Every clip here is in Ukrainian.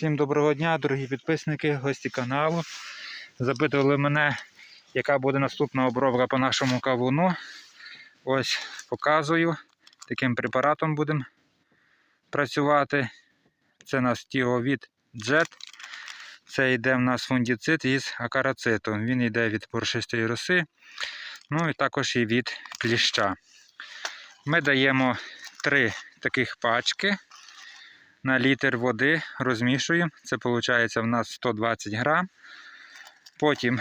Всім доброго дня, дорогі підписники, гості каналу. Запитували мене, яка буде наступна обробка по нашому кавуну. Ось показую. Таким препаратом будемо працювати. Це у нас тіговід джет. Це йде в нас фундіцид із акарацитом. Він йде від поршистої роси, ну і також і від кліща. Ми даємо три таких пачки на літр води розмішуємо. Це виходить в нас 120 грам. Потім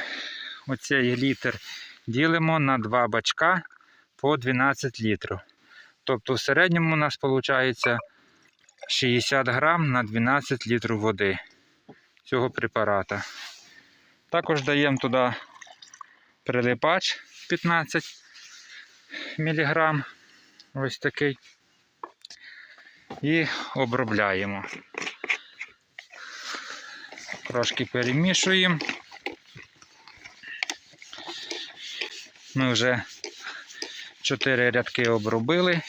оцей літр ділимо на два бачка по 12 літрів. Тобто в середньому у нас виходить 60 грам на 12 літрів води цього препарата. Також даємо туди прилипач 15 мг. Ось такий і обробляємо. Трошки перемішуємо. Ми вже 4 рядки обробили.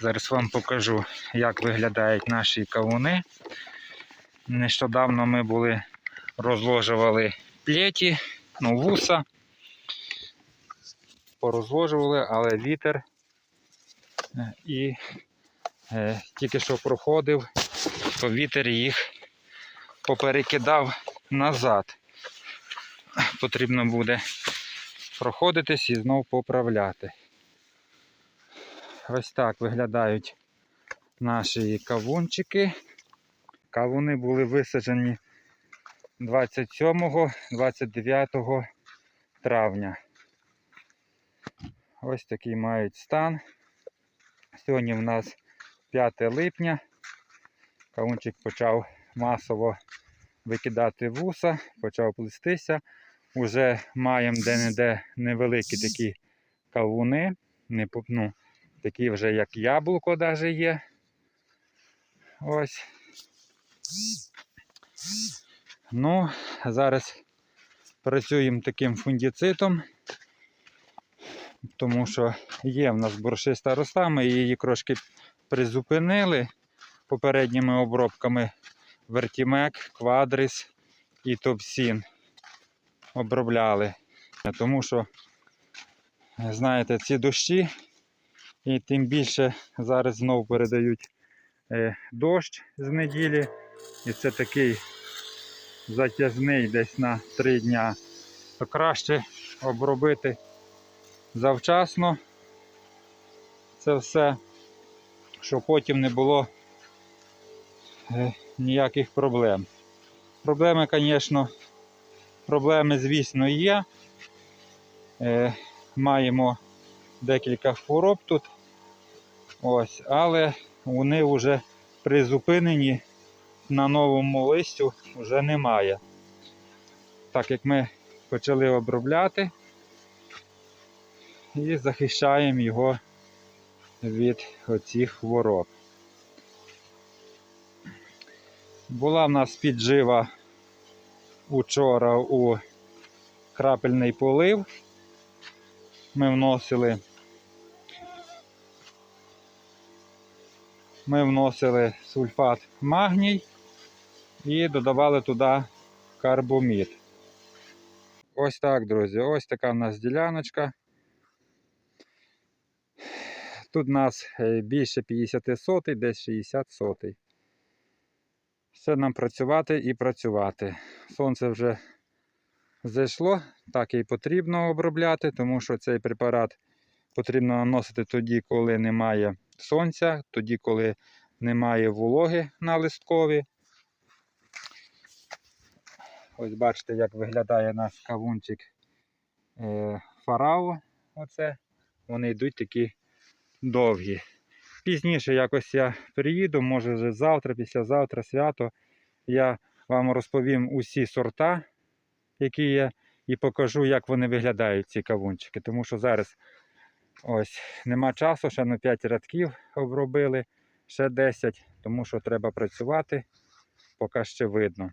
Зараз вам покажу, як виглядають наші кавуни. Нещодавно ми були розложували плеті, ну, вуса. Порозложували, але вітер і Е, тільки що проходив, то вітер їх поперекидав назад. Потрібно буде проходитись і знов поправляти. Ось так виглядають наші кавунчики. Кавуни були висаджені 27-29 травня. Ось такий мають стан. Сьогодні в нас 5 липня. Кавунчик почав масово викидати вуса, почав плестися. Уже маємо де-не-де невеликі такі кавуни, не, ну, такі вже як яблуко навіть є. Ось. Ну, зараз працюємо таким фундіцитом, тому що є в нас боршиста роста, ми її трошки призупинили попередніми обробками Вертімек, Квадрис і Топсін. Обробляли. Тому що, знаєте, ці дощі, і тим більше зараз знову передають е, дощ з неділі. І це такий затяжний десь на 3 дня. То краще обробити завчасно це все щоб потім не було е, ніяких проблем. Проблеми, звісно, проблеми, звісно, є. Е, маємо декілька хвороб тут. Ось, але вони вже призупинені на новому листю вже немає. Так як ми почали обробляти і захищаємо його від оцих хвороб. Була в нас піджива учора у крапельний полив. Ми вносили ми вносили сульфат магній і додавали туди карбомід. Ось так, друзі, ось така в нас діляночка. Тут у нас е, більше 50 сотий, десь 60 сотий. Все нам працювати і працювати. Сонце вже зайшло, так і потрібно обробляти, тому що цей препарат потрібно наносити тоді, коли немає сонця, тоді, коли немає вологи на листкові. Ось бачите, як виглядає наш кавунчик е, фарао. Оце. Вони йдуть такі довгі. Пізніше якось я приїду, може вже завтра, післязавтра, свято. Я вам розповім усі сорта, які є, і покажу, як вони виглядають, ці кавунчики. Тому що зараз ось нема часу, ще на 5 рядків обробили, ще 10, тому що треба працювати, поки ще видно.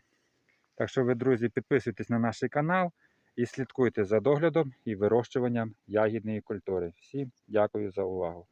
Так що ви, друзі, підписуйтесь на наш канал і слідкуйте за доглядом і вирощуванням ягідної культури. Всім дякую за увагу.